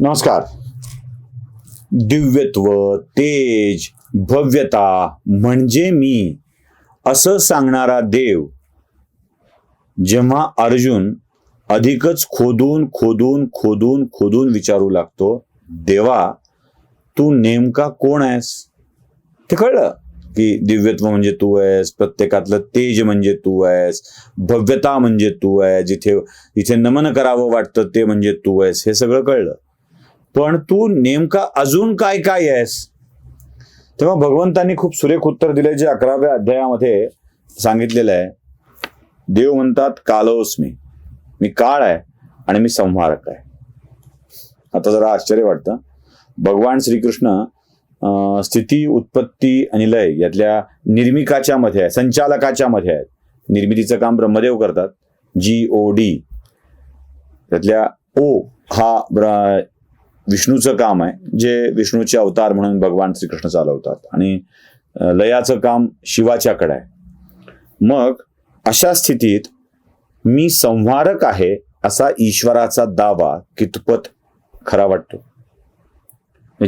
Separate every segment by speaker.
Speaker 1: नमस्कार. दिव्यत्व तेज भव्यता म्हणजे मी. असं सांगणारा देव जेव्हा अर्जुन अधिकच खोदून खोदून खोदून खोदून विचारू लागतो देवा तू नेमका कोण आहेस? ते कळलं की दिव्यत्व म्हणजे तू आहेस प्रत्येकातलं तेज म्हणजे तू आहेस भव्यता म्हणजे तू आहे जिथे जिथे नमन करावं वाटतं ते म्हणजे तू आहेस हे सगळं कळलं. पण तू नेमका अजून काय काय आहेस? तेव्हा भगवंतांनी खूप सुरेख उत्तर दिले जे अकराव्या अध्यायामध्ये सांगितलेलं आहे. देव म्हणतात कालोस मी. मी काळ आहे आणि मी संहारक आहे. आता जरा आश्चर्य वाटतं. भगवान श्रीकृष्ण स्थिती उत्पत्ती आणि लय यातल्या निर्मिकाच्या मध्ये आहे संचालकाच्या मध्ये आहेत. निर्मितीचं काम ब्रह्मदेव करतात. G O D. त्यातल्या ओ हा ब्र- विष्णूचं काम आहे जे विष्णूचे अवतार म्हणून भगवान श्रीकृष्ण चालवतात. आणि लयाचं काम शिवाच्याकडे आहे. मग अशा स्थितीत मी संहारक आहे असा ईश्वराचा दावा कितपत खरा वाटतो?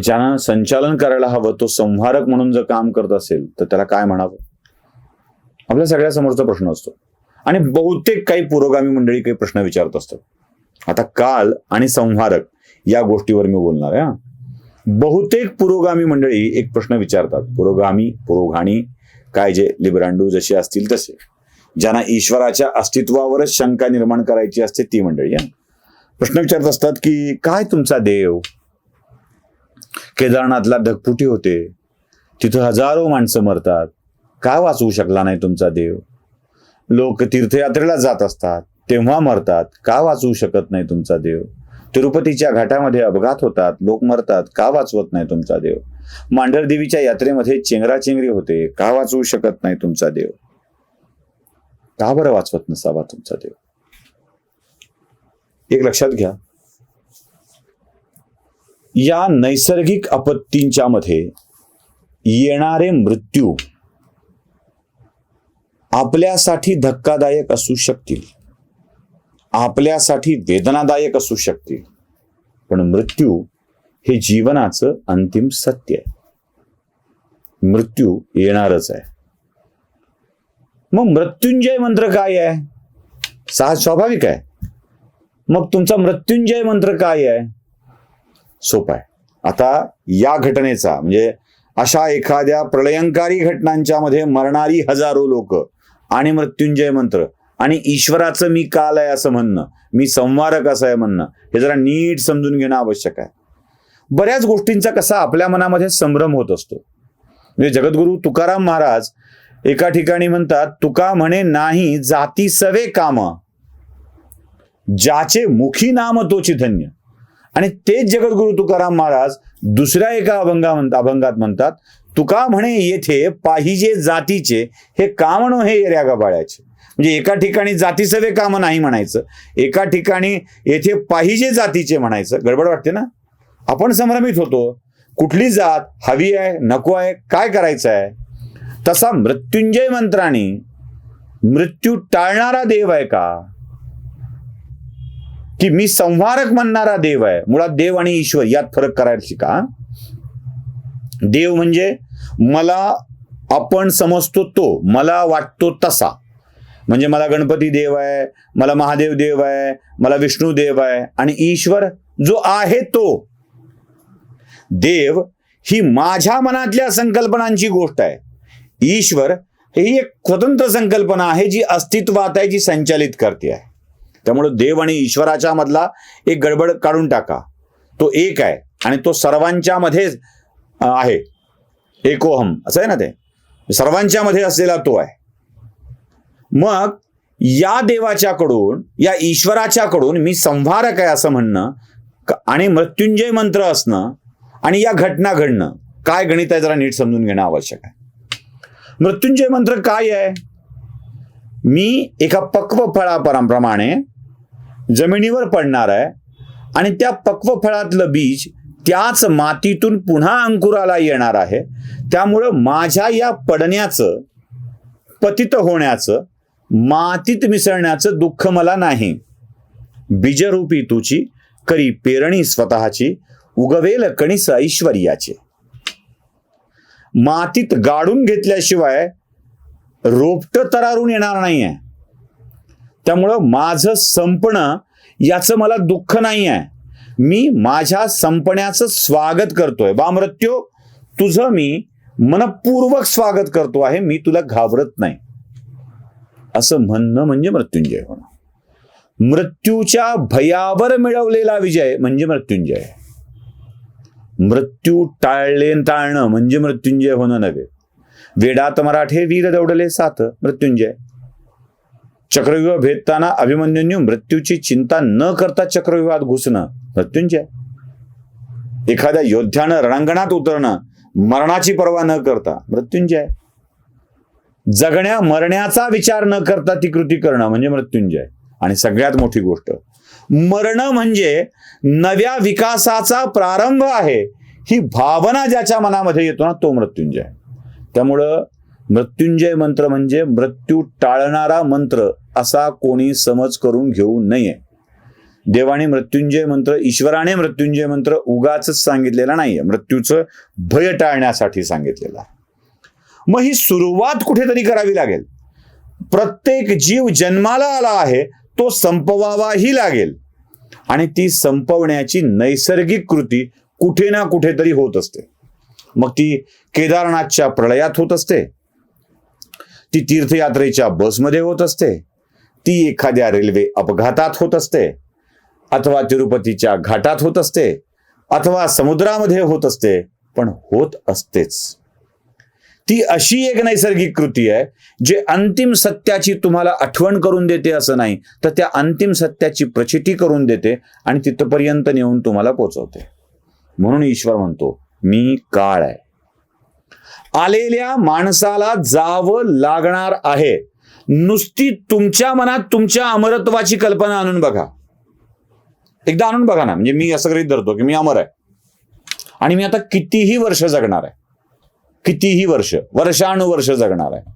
Speaker 1: ज्यानं संचालन करायला हवं तो संहारक म्हणून जर काम करत असेल तर त्याला काय म्हणावं? आपल्या सगळ्या समोरचा प्रश्न असतो. आणि बहुतेक काही पुरोगामी मंडळी काही प्रश्न विचारत असतात. आता काल आणि संहारक या गोष्टीवर मी बोलणार आहे हा. बहुतेक पुरोगामी मंडळी एक प्रश्न विचारतात. पुरोगामी पुरोगाणी काय जे लिबरांडू जसे असतील तसे. ज्यांना ईश्वराच्या अस्तित्वावरच शंका निर्माण करायची असते ती मंडळी प्रश्न विचारत असतात की काय तुमचा देव? केदारनाथला ढगफुटी होते. तिथं हजारो माणसं मरतात. का वाचवू शकला नाही तुमचा देव? लोक तीर्थयात्रेला जात असतात. तेव्हा मरतात. का वाचवू शकत नाही तुमचा देव? तिरुपतीच्या घाटामध्ये अपघात होतात लोक मरतात का वाचवत नाही तुमचा देव? मांढरदेवीच्या यात्रेमध्ये चेंगराचेंगरी होते का वाचवू शकत नाही तुमचा देव? का बरं वाचवत नसावा तुमचा देव? एक लक्षात घ्या. या नैसर्गिक आपत्तींच्या मध्ये येणारे मृत्यू आपल्यासाठी धक्कादायक असू शकतील. आपल्यासाठी वेदनादायक असू शकते. पण मृत्यू हे जीवनाचं अंतिम सत्य आहे. मृत्यू येणारच आहे. मग मृत्युंजय मंत्र काय आहे? सहज स्वाभाविक आहे. मग तुमचा मृत्युंजय मंत्र काय आहे? सोपा आहे. आता या घटनेचा म्हणजे अशा एखाद्या प्रलयंकारी घटनांच्या मध्ये मरणारी हजारो लोक आणि मृत्युंजय मंत्र आणि ईश्वराचं मी काल आहे असं म्हणणं मी संवारक असं आहे म्हणणं हे जरा नीट समजून घेणं आवश्यक आहे. बऱ्याच गोष्टींचा कसा आपल्या मनामध्ये संभ्रम होत असतो. म्हणजे जगद्गुरु तुकाराम महाराज एका ठिकाणी म्हणतात तुका म्हणे नाही जाती सवे काम ज्याचे मुखी नाम तोची धन्य. आणि तेच जगद्गुरु तुकाराम महाराज दुसऱ्या एका अभंगा म्हणत अभंगात म्हणतात तुका म्हणे येथे पाहिजे जातीचे हे कामणो हे येऱ्या गबाळ्याचे म्हणजे एका ठिकाणी जातीसवे काम नाही म्हणायचं. एका ठिकाणी येथे पाहिजे जातीचे म्हणायचं. गडबड वाटते ना? आपण संभ्रमित होतो. कुठली जात हवी आहे नको आहे काय करायचं आहे? तसा मृत्युंजय मंत्राने मृत्यू टाळणारा देव आहे का? की मी संहारक म्हणणारा देव आहे? मुळात देव आणि ईश्वर यात फरक करायला शिका देव म्हणजे मला आपण समजतो तो मला वाटतो तसा. म्हणजे मला गणपती देव आहे मला महादेव देव आहे मला विष्णू देव आहे आणि ईश्वर जो आहे तो. देव ही माझ्या मनातल्या संकल्पनांची गोष्ट आहे. ईश्वर ही एक स्वतंत्र संकल्पना आहे जी अस्तित्वात आहे जी संचालित करते आहे. त्यामुळे देव आणि ईश्वराच्या मधला एक गडबड काढून टाका. तो एक आहे आणि तो सर्वांच्या मध्ये आहे. एकोहम. असं आहे ना ते? सर्वांच्या मध्ये असलेला तो आहे. मग या देवाच्याकडून या ईश्वराच्याकडून मी संहारक आहे असं म्हणणं आणि मृत्युंजय मंत्र असणं आणि या घटना घडणं काय गणित आहे जरा नीट समजून घेणं आवश्यक आहे. मृत्युंजय मंत्र काय आहे? मी एका पक्व फळाप्रमाणे जमिनीवर पडणार आहे आणि त्या पक्व फळातलं बीज त्याच मातीतून पुन्हा अंकुराला येणार आहे. त्यामुळं माझ्या या पडण्याचं पतित होण्याचं मातीत मिसळण्याचं दुःख मला नाही. बीजरूपी तुची करी पेरणी स्वतःची उगवेल कणीस ऐश्वर्याचे. मातीत गाडून घेतल्याशिवाय रोपट तरारून येणार नाहीये. त्यामुळं माझं संपणं याचं मला दुःख नाही आहे मी माझ्या संपण्याचं स्वागत करतोय. बा मृत्यू तुझं मी मनपूर्वक स्वागत करतो आहे. मी तुला घाबरत नाही. असं म्हणणं म्हणजे मृत्युंजय होणं. मृत्यूच्या भयावर मिळवलेला विजय म्हणजे मृत्युंजय. मृत्यू टाळले टाळणं म्हणजे मृत्युंजय होणं नव्हे. वेडात मराठे वीर दौडले साथ मृत्युंजय. चक्रव्यूह भेदताना अभिमन्यूंनी मृत्यूची चिंता न करता चक्रव्यूहात घुसणं मृत्युंजय. एखाद्या योद्ध्यानं रणांगणात उतरणं मरणाची पर्वा न करता मृत्युंजय. जगण्या मरण्याचा विचार न करता ती कृती करणं म्हणजे मृत्युंजय. आणि सगळ्यात मोठी गोष्ट मरणं म्हणजे नव्या विकासाचा प्रारंभ आहे ही भावना ज्याच्या मनामध्ये येतो ना तो मृत्युंजय. त्यामुळं मृत्युंजय मंत्र म्हणजे मृत्यू टाळणारा मंत्र असा कोणी समज करून घेऊ नये. देवाने मृत्युंजय मंत्र ईश्वराने मृत्युंजय मंत्र उगाच सांगितलेला नाहीये. मृत्यूचं भय टाळण्यासाठी सांगितलेला. आहे. मग ही सुरुवात कुठेतरी करावी लागेल. प्रत्येक जीव जन्माला आला आहे तो संपवावाही लागेल. आणि ती संपवण्याची नैसर्गिक कृती कुठे ना कुठेतरी होत असते. मग ती केदारनाथच्या प्रळयात होत असते. ती तीर्थयात्रेच्या बसमध्ये होत असते. ती एखाद्या रेल्वे अपघातात होत असते. अथवा तिरुपतीच्या घाटात होत असते. अथवा समुद्रामध्ये होत असते. पण होत असतेच. ती अशी एक नैसर्गिक कृती आहे जे अंतिम सत्याची तुम्हाला आठवण करून देते असं नाही तर त्या अंतिम सत्याची प्रचिती करून देते आणि तिथपर्यंत नेऊन तुम्हाला पोचवते. म्हणून ईश्वर म्हणतो मी काळ आहे. आलेल्या माणसाला जावं लागणार आहे. नुसती तुमच्या मनात तुमच्या अमरत्वाची कल्पना आणून बघा. एकदा आणून बघा ना म्हणजे मी असं गृहित धरतो की मी अमर आहे. आणि मी आता कितीही वर्ष जगणार आहे. कितीही वर्ष वर्षानुवर्ष जगणार आहे.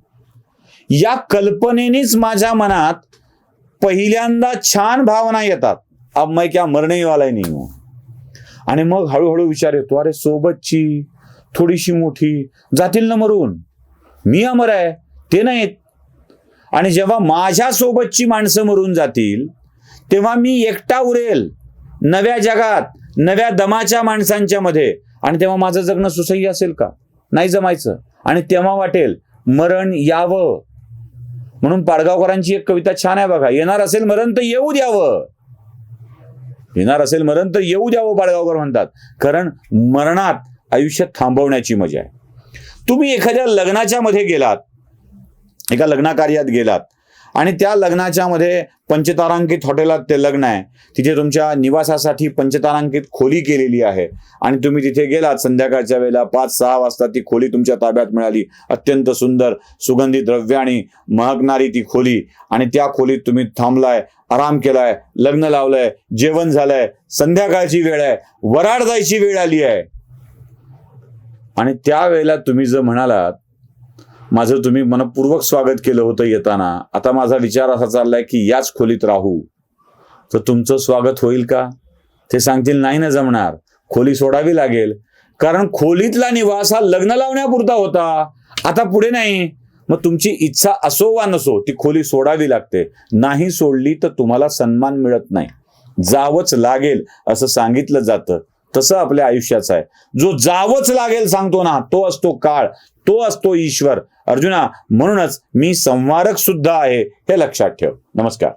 Speaker 1: या कल्पनेनेच माझ्या मनात पहिल्यांदा छान भावना येतात. अब मैं क्या मरणेवालाय नाही हो. आणि मग हळूहळू विचार येतो अरे सोबतची थोडीशी मोठी जातील ना मरून? मी अमर आहे ते नाहीत. आणि जेव्हा माझ्या सोबतची माणसं मरून जातील तेव्हा मी एकटा उरेल नव्या जगात नव्या दमाच्या माणसांच्या मध्ये. आणि तेव्हा माझं जगणं सुसह्य असेल का? नाही जमायचं. आणि तेव्हा वाटेल मरण यावं. म्हणून पाडगावकरांची एक कविता छान आहे बघा. येणार असेल मरण तर येऊ द्यावं. येणार असेल मरण तर येऊ द्यावं पाडगावकर म्हणतात. कारण मरणात आयुष्य थांबवण्याची मजा आहे. तुम्ही एखाद्या लग्नाच्या मध्ये गेलात एका लग्नाकार्यात गेलात आणि त्या लग्नाच्या मध्ये पंचतारांकित हॉटेलात ते लग्न आहे. तिथे तुमच्या निवासासाठी पंचतारांकित खोली केलेली आहे. आणि तुम्ही तिथे गेलात संध्याकाळच्या वेळेला पाच सहा वाजता ती खोली तुमच्या ताब्यात मिळाली. अत्यंत सुंदर सुगंधी द्रव्याणी महकणारी ती खोली. आणि त्या खोलीत तुम्ही थांबलाय आराम केलाय लग्न लावलंय जेवण झालंय संध्याकाळची वेळ आहे वराड जायची वेळ आली आहे. आणि त्यावेळेला तुम्ही जर म्हणालात माझं तुम्ही मनपूर्वक स्वागत केलं होतं येताना. आता माझा विचार असा चाललाय की याच खोलीत राहू. तर तुमचं स्वागत होईल का? ते सांगतील नाही ना जमणार. खोली सोडावी लागेल. कारण खोलीतला निवास हा लग्न लावण्यापुरता होता. आता पुढे नाही. मग तुमची इच्छा असो वा नसो ती खोली सोडावी लागते. नाही सोडली तर तुम्हाला सन्मान मिळत नाही. जावंच लागेल असं सांगितलं जातं. तसं आपल्या आयुष्याचं आहे. जो जावंच लागेल सांगतो ना तो असतो काळ तो असतो ईश्वर. अर्जुना म्हणूनच मी संवारक सुद्धा आहे हे लक्षात ठेव. नमस्कार.